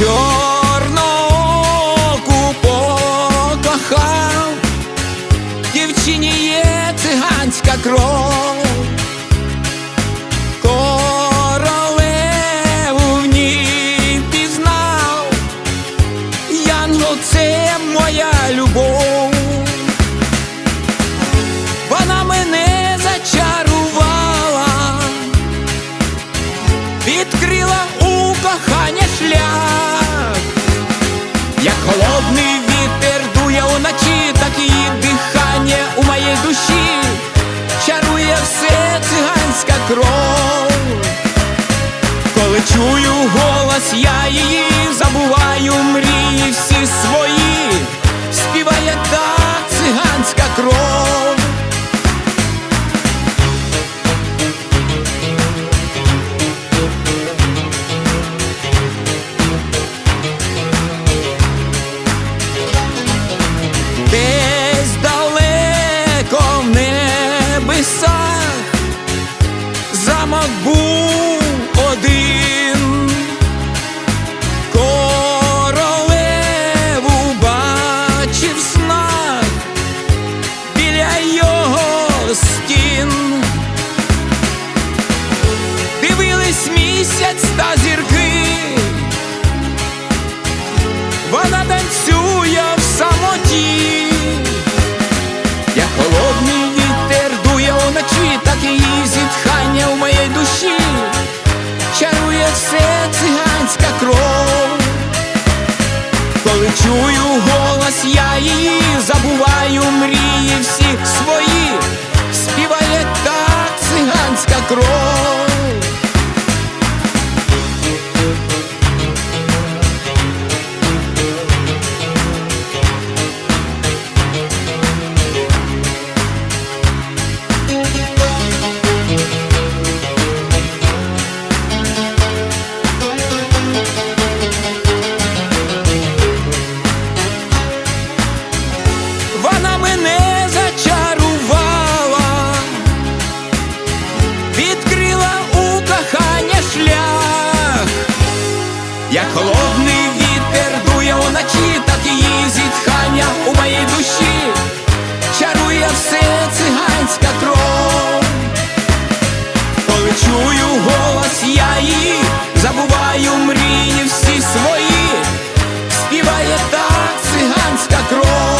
Чорноку покохав, дівчині є циганська кров, королеву в пізнав, Янгол це моя любов. Кров. Коли чую голос, я її забуваю мрії всі свої, співає та циганська кров. Logo! все циганська кров, коли чую голос, я її забуваю, мрії всі свої, співає та циганська кров. як холодний вітер дує уночі, так її зітхання у моїй душі, чарує все циганська кров, коли чую голос, я її забуваю мрії всі свої, співає та циганська кров.